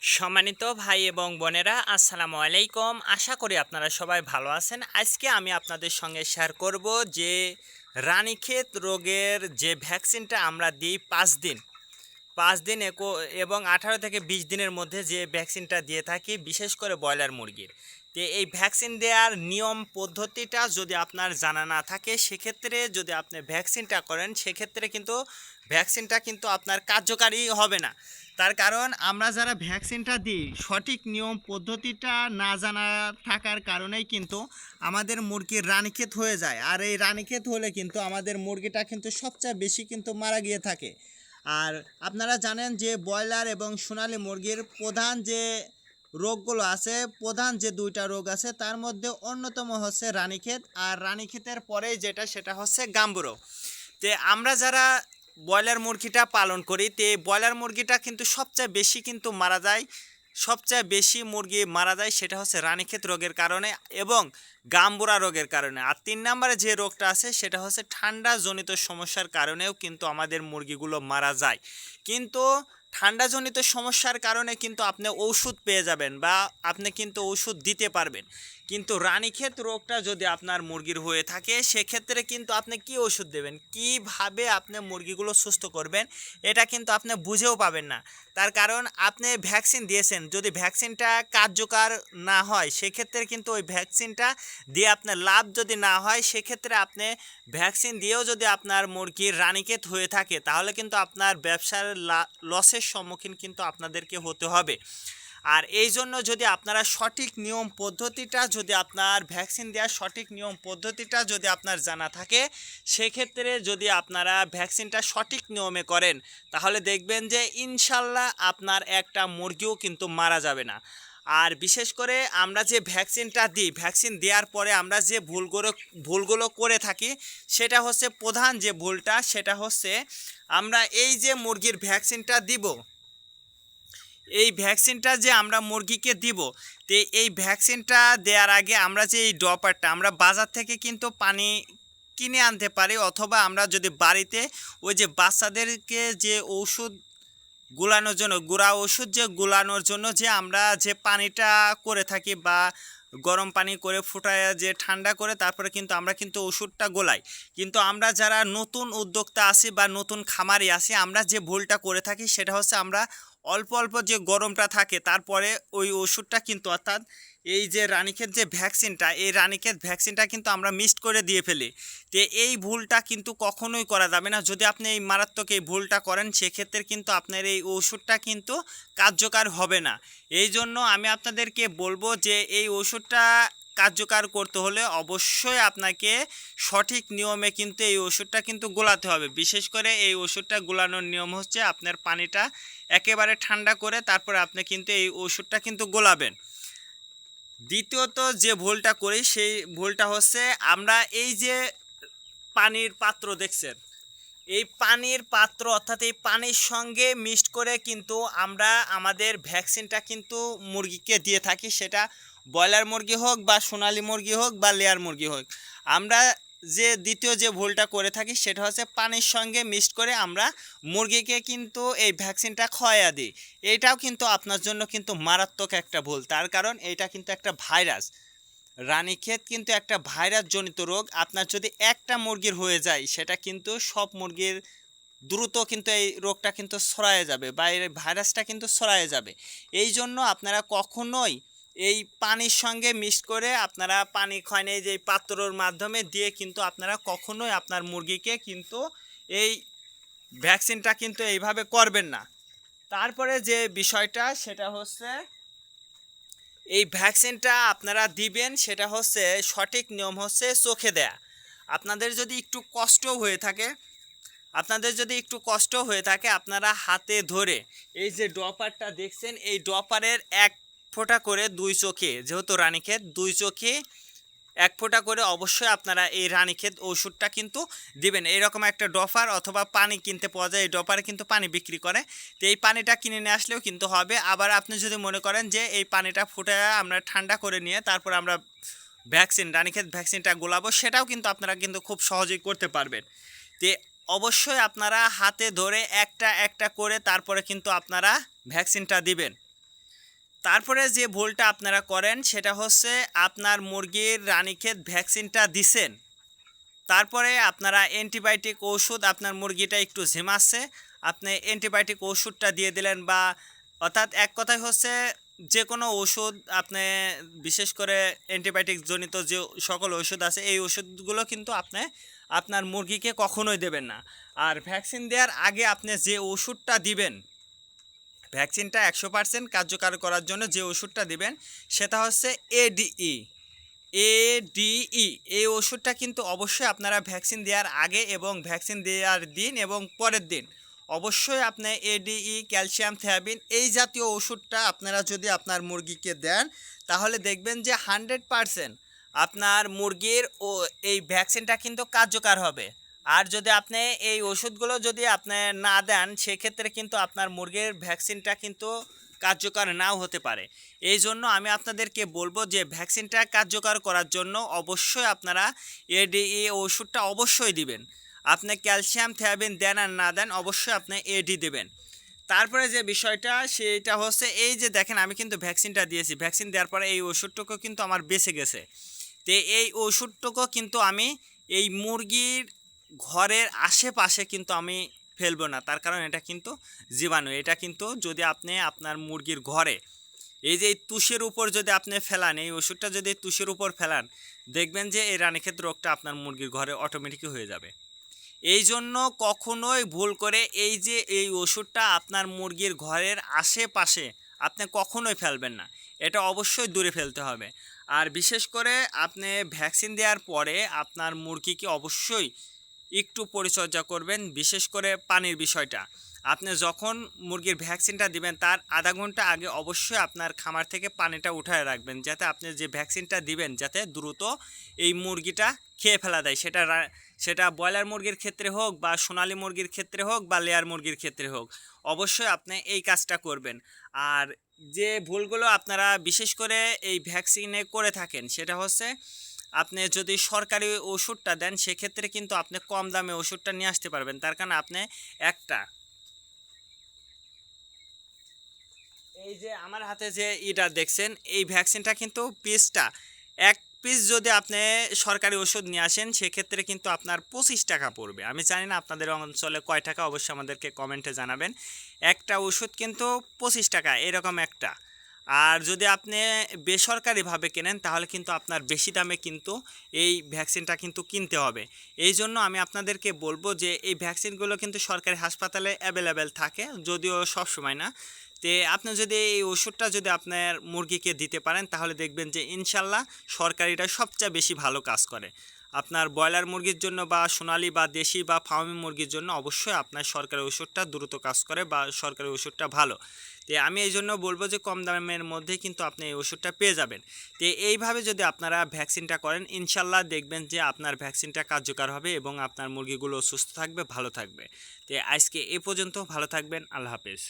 সম্মানিত ভাই এবং বোনেরা, আসসালামু আলাইকুম। আশা করি আপনারা সবাই ভালো আছেন। আজকে আমি আপনাদের সঙ্গে শেয়ার করব যে রানীক্ষেত রোগের যে ভ্যাকসিনটা আমরা দিই পাঁচ দিন। পাঁচ দিন এবং আঠারো থেকে বিশ দিনের মধ্যে যে ভ্যাকসিনটা দিয়ে থাকি, বিশেষ করে ব্রয়লার মুরগির। তো এই ভ্যাকসিন দেওয়ার নিয়ম পদ্ধতিটা যদি আপনার জানা না থাকে, সেক্ষেত্রে যদি আপনি ভ্যাকসিনটা করেন, সেক্ষেত্রে কিন্তু ভ্যাকসিনটা কিন্তু আপনার কার্যকারী হবে না। তার কারণ, আমরা যারা ভ্যাকসিনটা দিই, সঠিক নিয়ম পদ্ধতিটা না জানা থাকার কারণেই কিন্তু আমাদের মুরগির রানীক্ষেত হয়ে যায়। আর এই রানীক্ষেত হলে কিন্তু আমাদের মুরগিটা কিন্তু সবচেয়ে বেশি কিন্তু মারা গিয়ে থাকে। আর আপনারা জানেন যে ব্রয়লার এবং সোনালি মুরগির প্রধান যে রোগগুলো আছে, প্রধান যে দুইটা রোগ আছে, তার মধ্যে অন্যতম হচ্ছে রানীক্ষেত। আর রানীক্ষেতের পরেই যেটা, সেটা হচ্ছে গাম্বুরো। তে আমরা যারা ব্রয়লার মুরগিটা পালন করি, তে ব্রয়লার মুরগিটা কিন্তু সবচেয়ে বেশি কিন্তু মারা যায় সবচেয়ে বেশি মুরগি মারা যায় সেটা হচ্ছে রানীক্ষেত রোগের কারণে এবং গাম্বুরা রোগের কারণে। আর তিন নম্বরে যে রোগটা আছে সেটা হচ্ছে ঠান্ডা জনিত সমস্যার কারণেও কিন্তু আমাদের মুরগিগুলো মারা যায়। কিন্তু ঠান্ডাজনিত সমস্যার কারণে কিন্তু আপনি ঔষধ পেয়ে যাবেন বা আপনি কিন্তু ওষুধ দিতে পারবেন। কিন্তু রানীক্ষেত রোগটা যদি আপনার মুরগির হয়ে থাকে, সেক্ষেত্রে কিন্তু আপনি কি ওষুধ দেবেন? কীভাবে আপনি মুরগিগুলো সুস্থ করবেন? এটা কিন্তু আপনি বুঝেও পাবেন না। তার কারণ আপনি ভ্যাকসিন দিয়েছেন, যদি ভ্যাকসিনটা কার্যকর না হয়, সেক্ষেত্রে কিন্তু ওই ভ্যাকসিনটা দিয়ে আপনার লাভ যদি না হয়, সেক্ষেত্রে আপনি ভ্যাকসিন দিয়েও যদি আপনার মুরগির রানীক্ষেত হয়ে থাকে, তাহলে কিন্তু আপনার ব্যবসার লা- লসের সম্মুখীন কিন্তু আপনাদেরকে হতে হবে। আর এই জন্য যদি আপনারা সঠিক নিয়ম পদ্ধতিটা যদি আপনার ভ্যাকসিন দেওয়ার সঠিক নিয়ম পদ্ধতিটা যদি আপনার জানা থাকে, সেক্ষেত্রে যদি আপনারা ভ্যাকসিনটা সঠিক নিয়মে করেন, তাহলে দেখবেন যে ইনশাল্লাহ আপনার একটা মুরগিও কিন্তু মারা যাবে না। আর বিশেষ করে আমরা যে ভ্যাকসিনটা দিই, ভ্যাকসিন দেওয়ার পরে আমরা যে ভুলগুলো ভুলগুলো করে থাকি, সেটা হচ্ছে প্রধান যে ভুলটা, সেটা হচ্ছে আমরা এই যে মুরগির ভ্যাকসিনটা দিব, এই ভ্যাকসিনটা যে আমরা মুরগিকে দিব, তো এই ভ্যাকসিনটা দেওয়ার আগে আমরা যে এই ড্রপারটা, আমরা বাজার থেকে কিন্তু পানি কিনে আনতে পারি, অথবা আমরা যদি বাড়িতে ওই যে বাচ্চাদেরকে যে ঔষধ গুলানোর জন্য, গুঁড়া ওষুধ যে গুলানোর জন্য যে আমরা যে পানিটা করে থাকি বা গরম পানি করে ফুটায় যে ঠান্ডা করে, তারপরে কিন্তু আমরা কিন্তু ওষুধটা গোলাই। কিন্তু আমরা যারা নতুন উদ্যোক্তা আসি বা নতুন খামারি আসি আমরা যে ভুলটা করে থাকি সেটা হচ্ছে আমরা অল্প অল্প যে গরমটা থাকে, তারপরে ওই ওষুধটা কিন্তু অর্থাৎ এই যে রানীক্ষেত যে ভ্যাকসিনটা, এই রানীক্ষেত ভ্যাকসিনটা কিন্তু আমরা মিসড করে দিয়ে ফেলি। তো এই ভুলটা কিন্তু কখনোই করা যাবে না। যদি আপনি এই মারাত্মক এই ভুলটা করেন, সেক্ষেত্রে কিন্তু আপনার এই ওষুধটা কিন্তু কার্যকর হবে না। এই জন্য আমি আপনাদেরকে বলব যে এই ওষুধটা কার্যকর করতে হলে অবশ্যই আপনাকে সঠিক নিয়মে কিন্তু এই ওষুধটা কিন্তু গোলাতে হবে। বিশেষ করে এই ওষুধটা গোলানোর নিয়ম হচ্ছে আপনার পানিটা একেবারে ঠান্ডা করে তারপরে আপনি কিন্তু এই ওষুধটা কিন্তু গোলাবেন। দ্বিতীয়ত যে ভুলটা করি, সেই ভুলটা হচ্ছে আমরা এই যে পানির পাত্র দেখছেন, এই পানির পাত্র অর্থাৎ এই পানির সঙ্গে মিক্সড করে কিন্তু আমরা আমাদের ভ্যাকসিনটা কিন্তু মুরগিকে দিয়ে থাকি। সেটা ব্রয়লার মুরগি হোক বা সোনালী মুরগি হোক বা লেয়ার মুরগি হোক। আমরা যে দ্বিতীয় যে ভুলটা করে থাকি সেটা হচ্ছে পানির সঙ্গে মিক্সড করে আমরা মুরগিকে কিন্তু এই ভ্যাকসিনটা খয়া দিই। এটাও কিন্তু আপনার জন্য কিন্তু মারাত্মক একটা ভুল। তার কারণ এটা কিন্তু একটা ভাইরাস রানীক্ষেত কিন্তু একটা ভাইরাস জনিত রোগ। আপনার যদি একটা মুরগির হয়ে যায়, সেটা কিন্তু সব মুরগির দ্রুত কিন্তু এই রোগটা কিন্তু ছড়ায় যাবে বা এই ভাইরাসটা কিন্তু ছড়ায় যাবে। এই জন্য আপনারা কখনোই এই পানির সঙ্গে মিক্স করে আপনারা পানি খয়নে যে পাত্রর মাধ্যমে দিয়ে কিন্তু আপনারা কখনোই আপনার মুরগিকে কিন্তু এই ভ্যাকসিনটা কিন্তু এইভাবে করবেন না। তারপরে যে বিষয়টা, সেটা হচ্ছে এই ভ্যাকসিনটা আপনারা দিবেন, সেটা হচ্ছে সঠিক নিয়ম হচ্ছে চোখে দেয়া। আপনাদের যদি একটু কষ্ট হয়ে থাকে, আপনাদের যদি একটু কষ্ট হয়ে থাকে, আপনারা হাতে ধরে এই যে ড্রপারটা দেখছেন, এই ড্রপারের এক ফোঁটা করে দুই চোখে, যেহেতু রানীক্ষেত, দুই চোখে এক ফোঁটা করে অবশ্যই আপনারা এই রানীক্ষেত ওষুধটা কিন্তু দিবেন। এইরকম একটা ডফার অথবা পানি কিনতে পাওয়া যায়, এই ডফারে কিন্তু পানি বিক্রি করে। তো এই পানিটা কিনে নিয়ে আসলেও কিন্তু হবে। আবার আপনি যদি মনে করেন যে এই পানিটা ফুটে আমরা ঠান্ডা করে নিয়ে তারপর আমরা ভ্যাকসিন, রানীক্ষেত ভ্যাকসিনটা গোলাবো, সেটাও কিন্তু আপনারা কিন্তু খুব সহজেই করতে পারবেন। তে অবশ্যই আপনারা হাতে ধরে একটা একটা করে তারপরে কিন্তু আপনারা ভ্যাকসিনটা দিবেন। তারপরে যে ভুলটা আপনারা করেন, সেটা হচ্ছে আপনার মুরগির রানীক্ষেত ভ্যাকসিনটা দিছেন। তারপরে আপনারা অ্যান্টিবায়োটিক ওষুধ, আপনার মুরগিটা একটু ঝিমাচ্ছে, আপনি অ্যান্টিবায়োটিক ওষুধটা দিয়ে দিলেন বা, অর্থাৎ এক কথায় হচ্ছে যে কোনো ওষুধ, আপনি বিশেষ করে অ্যান্টিবায়োটিক জনিত যে সকল ওষুধ আছে, এই ওষুধগুলো কিন্তু আপনি আপনার মুরগিকে কখনোই দেবেন না। আর ভ্যাকসিন দেওয়ার আগে আপনি যে ওষুধটা দিবেন ভ্যাকসিনটা একশো পার্সেন্ট কার্যকর করার জন্য যে ওষুধটা দিবেন, সেটা হচ্ছে এডিই। এডিই, এই ওষুধটা কিন্তু অবশ্যই আপনারা ভ্যাকসিন দেওয়ার আগে এবং ভ্যাকসিন দেওয়ার দিন এবং পরের দিন অবশ্যই আপনি এডিই, ক্যালসিয়াম থেরাবিন এই জাতীয় ওষুধটা আপনারা যদি আপনার মুরগিকে দেন, তাহলে দেখবেন যে হান্ড্রেড পারসেন্ট আপনার মুরগির ও এই ভ্যাকসিনটা কিন্তু কার্যকর হবে। আর যদি আপনি এই ওষুধগুলো যদি আপনি না দেন, সেক্ষেত্রে কিন্তু আপনার মুরগির ভ্যাকসিনটা কিন্তু কার্যকর নাও হতে পারে। এই জন্য আমি আপনাদেরকে বলব যে ভ্যাকসিনটা কার্যকর করার জন্য অবশ্যই আপনারা এডিই ওষুধটা অবশ্যই দিবেন। আপনি ক্যালসিয়াম থেরাবিন দেন আর না দেন, অবশ্যই আপনি এডি দেবেন। তারপরে যে বিষয়টা, সেটা হচ্ছে এই যে দেখেন, আমি কিন্তু ভ্যাকসিনটা দিয়েছি। ভ্যাকসিন দেওয়ার পরে এই ওষুধটুকু কিন্তু আমার বেঁচে গেছে। তো এই ওষুধটুকু কিন্তু আমি এই মুরগির ঘরের আশেপাশে কিন্তু আমি ফেলব না। তার কারণ এটা কিন্তু জীবাণু। এটা কিন্তু যদি আপনি আপনার মুরগির ঘরে এই যে তুষের উপর যদি আপনি ফেলান, এই ওষুধটা যদি তুষের উপর ফেলান, দেখবেন যে এই রানীক্ষেত রোগটা আপনার মুরগির ঘরে অটোমেটিকই হয়ে যাবে। এই জন্য কখনোই ভুল করে এই যে এই ওষুধটা আপনার মুরগির ঘরের আশেপাশে আপনি কখনোই ফেলবেন না। এটা অবশ্যই দূরে ফেলতে হবে। আর বিশেষ করে আপনি ভ্যাকসিন দেওয়ার পরে আপনার মুরগিকে অবশ্যই একটু পরিচর্যা করবেন, বিশেষ করে পানির বিষয়টা। আপনি যখন মুরগির ভ্যাকসিনটা দিবেন, তার আধা ঘণ্টা আগে অবশ্যই আপনার খামার থেকে পানিটা উঠায় রাখবেন, যাতে আপনি যে ভ্যাকসিনটা দিবেন, যাতে দ্রুত এই মুরগিটা খেয়ে ফেলা দেয় সেটা সেটা ব্রয়লার মুরগির ক্ষেত্রে হোক বা সোনালী মুরগির ক্ষেত্রে হোক বা লেয়ার মুরগির ক্ষেত্রে হোক, অবশ্যই আপনি এই কাজটা করবেন। আর যে ভুলগুলো আপনারা বিশেষ করে এই ভ্যাকসিনে করে থাকেন, সেটা হচ্ছে আপনি যদি সরকারি ওষুধটা দেন, সেক্ষেত্রে কিন্তু আপনি কম দামে ওষুধটা নিয়ে আসতে পারবেন। তার কারণ আপনি একটা এই যে আমার হাতে যে ইটা দেখছেন, এই ভ্যাকসিনটা কিন্তু পিসটা। এক পিস যদি আপনি সরকারি ওষুধ নিয়ে আসেন, সেক্ষেত্রে কিন্তু আপনার পঁচিশ টাকা পড়বে। আমি জানি না আপনাদের অঞ্চলে কয় টাকা, অবশ্যই আমাদেরকে কমেন্টে জানাবেন। একটা ওষুধ কিন্তু পঁচিশ টাকা, এরকম একটা। আর যদি আপনি বেসরকারিভাবে কেনেন, তাহলে কিন্তু আপনার বেশি দামে কিন্তু এই ভ্যাকসিনটা কিন্তু কিনতে হবে। এই জন্য আমি আপনাদেরকে বলব যে, এই ভ্যাকসিনগুলো কিন্তু সরকারি হাসপাতালে অ্যাভেলেবেল থাকে, যদিও সব সময় না। তে আপনি যদি এই ওষুধটা যদি আপনার মুরগিকে দিতে পারেন, তাহলে দেখবেন যে, ইনশাল্লাহ সরকারিটা সবচেয়ে বেশি ভালো কাজ করে। আপনার ব্রয়লার মুরগির জন্য বা সোনালি বা দেশি বা ফার্মি মুরগির জন্য অবশ্যই আপনার সরকারি ওষুধটা দ্রুত কাজ করে বা সরকারি ওষুধটা ভালো। তো আমি এই জন্য বলব যে কম দামের মধ্যে কিন্তু আপনি এই ওষুধটা পেয়ে যাবেন। তো এইভাবে যদি আপনারা ভ্যাকসিনটা করেন, ইনশাল্লাহ দেখবেন যে আপনার ভ্যাকসিনটা কার্যকর হবে এবং আপনার মুরগিগুলো সুস্থ থাকবে, ভালো থাকবে। তো আজকে এ পর্যন্ত, ভালো থাকবেন, আল্লাহ হাফেজ।